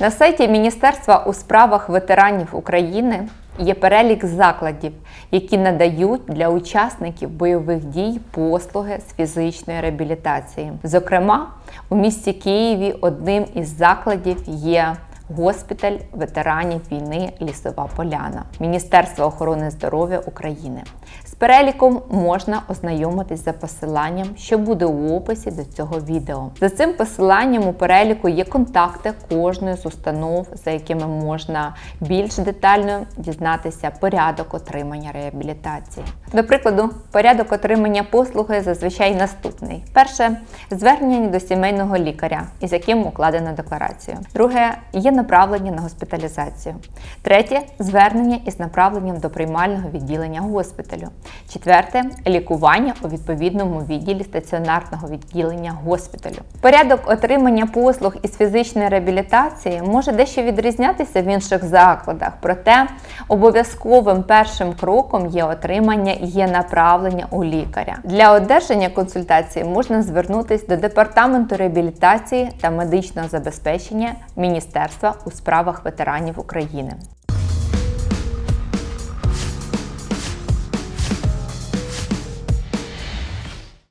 На сайті Міністерства у справах ветеранів України є перелік закладів, які надають для учасників бойових дій послуги з фізичної реабілітації. Зокрема, у місті Києві одним із закладів є госпіталь ветеранів війни Лісова Поляна Міністерства охорони здоров'я України. З переліком можна ознайомитись за посиланням, що буде у описі до цього відео. За цим посиланням у переліку є контакти кожної з установ, за якими можна більш детально дізнатися порядок отримання реабілітації. До прикладу, порядок отримання послуги зазвичай наступний: перше звернення до сімейного лікаря, із яким укладено декларацію. Друге є направлення на госпіталізацію. Третє звернення із направленням до приймального відділення госпіталю. Четверте лікування у відповідному відділі стаціонарного відділення госпіталю. Порядок отримання послуг із фізичної реабілітації може дещо відрізнятися в інших закладах, проте обов'язковим першим кроком є отримання є направлення у лікаря. Для одержання консультації можна звернутися до департаменту реабілітації та медичного забезпечення Міністерства у справах ветеранів України.